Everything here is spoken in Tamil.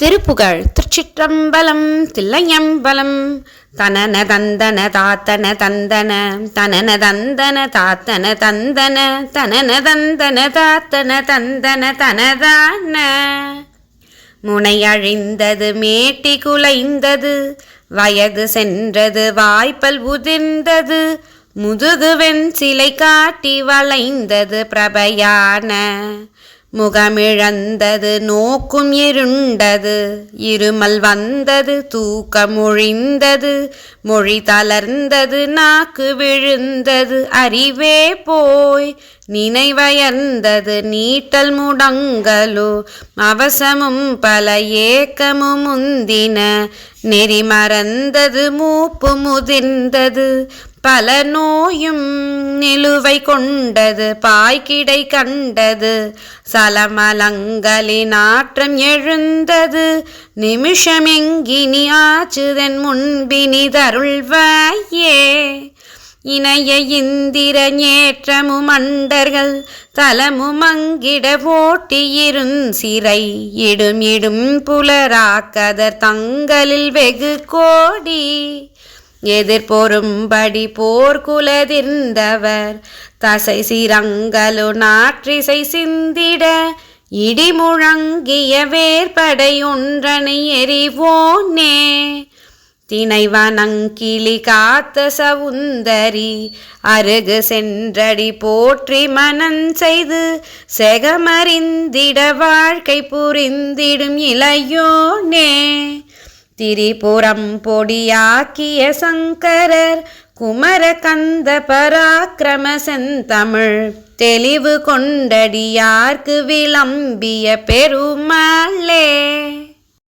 திருப்புகழ் திருச்சிற்றம்பலம் தில்லையம்பலம். தனன தந்தன தாத்தன தந்தன தனன தந்தன தாத்தன தந்தன தனன தந்தன தாத்தன தந்தன தனதான. முனை அழிந்தது மேட்டி குலைந்தது வயது சென்றது வாய்ப்பல் உதிர்ந்தது முதுகுவெண் சிலை காட்டி வளைந்தது பிரபையான. முகமிழந்தது நோக்கும் இருண்டது இருமல் வந்தது தூக்கம் ஒழிந்தது மொழி தளர்ந்தது நாக்கு விழுந்தது அறிவே போய் நினைவயர்ந்தது நீட்டல் முடங்கலோ அவசமும் பல ஏக்கமும் முந்தின நெறி மறந்தது மூப்பு முதிர்ந்தது பல நோயும் நிலுவை கொண்டது பாய்கிடை கண்டது சலமலங்களின் ஆற்றம் எழுந்தது. நிமிஷமெங்கினி ஆச்சுதன் முன்பினி தருள்வாயே. இணைய இந்திர ஞேற்றமும் அண்டர்கள் தலமும் அங்கிட போட்டியிருந்திரை இடும் இடும் புலராக்கதர் தங்களில் வெகு கோடி. எதிர்பொரும்படி போர்க்குலதிர்ந்தவர் தசை சிரங்கலு நாற்றிசை சிந்திட இடி முழங்கிய வேற்படை ஒன்றனை எறிவோனே. திணைவனங்கிளி காத்த சவுந்தரி அருகு சென்றடி போற்றி மனன் செய்து செகமறிந்திட வாழ்க்கை புரிந்திடும் இளையோனே. திரிபுரம் பொடியாக்கிய சங்கரர் குமர கந்த பராக்கிரம செந்தமிழ் தெளிவு கொண்டடியார்க்கு விளம்பிய பெருமாளே.